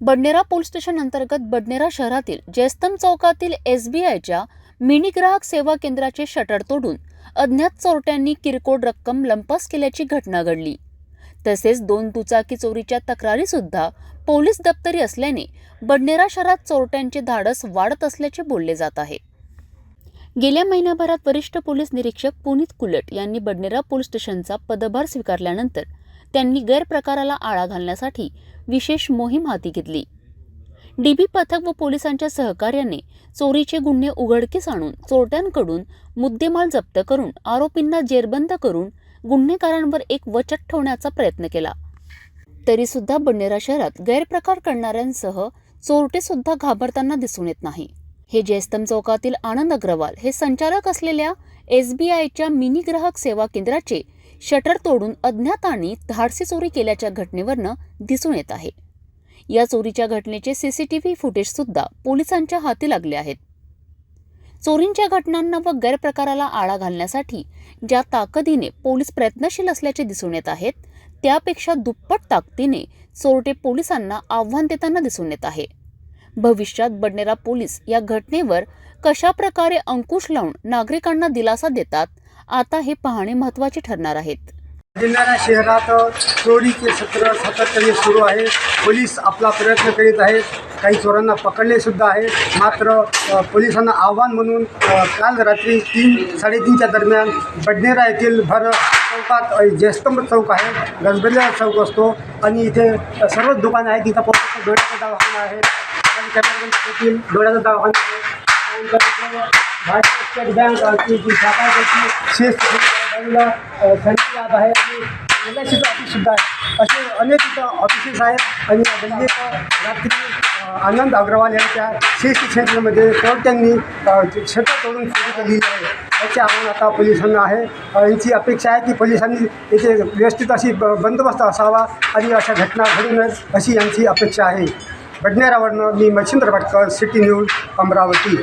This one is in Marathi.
बडनेरा पोलीस स्टेशन अंतर्गत बडनेरा शहरातील जयस्तंभ चौकातील एस बी आयच्या मिनी ग्राहक सेवा केंद्राचे शटर तोडून अज्ञात चोरट्यांनी किरकोळ रक्कम लंपास केल्याची घटना घडली. तसेच दोन दुचाकी चोरीच्या तक्रारी सुद्धा पोलीस दप्तरी असल्याने बडनेरा शहरात चोरट्यांचे धाडस वाढत असल्याचे बोलले जात आहे. गेल्या महिन्याभरात वरिष्ठ पोलीस निरीक्षक पुनीत कुलट यांनी बडनेरा पोलीस स्टेशनचा पदभार स्वीकारल्यानंतर त्यांनी गैरप्रकाराला आळा घालण्यासाठी विशेष मोहीम हाती घेतली. डीबी पथक व पोलिसांच्या सहकार्याने चोरीचे गुन्हे उघडकीस आणून चोरट्यांकडून मुद्देमाल जप्त करून आरोपींना जेरबंद करून गुन्हेगारांवर एक वचक ठेवण्याचा प्रयत्न केला. तरी सुद्धा बंडेरा शहरात गैरप्रकार करणाऱ्यांसह चोरटे सुद्धा घाबरताना दिसून येत नाही. हे जयस्तम चौकातील आनंद अग्रवाल हे संचालक असलेल्या एस बी आयच्या मिनी ग्राहक सेवा केंद्राचे शटर तोडून अज्ञातांनी धाडसी चोरी केल्याच्या घटनेवरनं दिसून येत आहे. या चोरीच्या घटनेचे सीसीटीव्ही फुटेज सुद्धा पोलिसांच्या हाती लागले आहेत. चोरींच्या घटनांना व गैरप्रकाराला आळा घालण्यासाठी ज्या ताकदीने पोलीस प्रयत्नशील असल्याचे दिसून येत आहेत त्यापेक्षा दुप्पट ताकदीने चोरटे पोलिसांना आव्हान देताना दिसून येत आहे. भविष्यात बडनेरा पोलीस या घटनेवर कशा प्रकारे अंकुश लावून नागरिकांना दिलासा देतात आता हे पाहणे महत्त्वाचे ठरणार आहेत. बुलढाणा शहरात चोरीचे सत्र सातत्याने सुरू आहे. पोलीस आपला प्रयत्न करीत आहेत. काही चोरांना पकडले सुद्धा आहे मात्र पोलिसांना आव्हान म्हणून काल रात्री तीन साडेतीनच्या दरम्यान बडनेरा येथील भर चौकात अ, जयस्तंभ चौक आहे. गजबजलेला चौक असतो. आणि इथे सर्वच दुकानं आहेत. तिथं पोलिसांचा डोळ्याचा दवाखाना आहे. आणि कॅमेरामॅन डोळ्याचा दवाखाना आहे. भारतीय स्टेट बँक अ, जी शाखा त्याची शेष बाजूला आहे आणि एलआयसीचं ऑफिस सुद्धा आहे असे अनेक इथं ऑफिसेस आहेत आणि या रात्री आनंद अग्रवाल यांच्या शेष क्षेत्रामध्ये त्यांनी क्षेत्र तोडून सुरू केलेली आहे याचे आव्हान आता पोलिसांना आहे यांची अपेक्षा आहे की पोलिसांनी येथे व्यवस्थित अशी ब बंदोबस्त असावा आणि अशा घटना घडू नयेत अशी यांची अपेक्षा आहे. बडनेरावरनं मी मच्छिंद्र भटकर सिटी न्यूज अमरावती.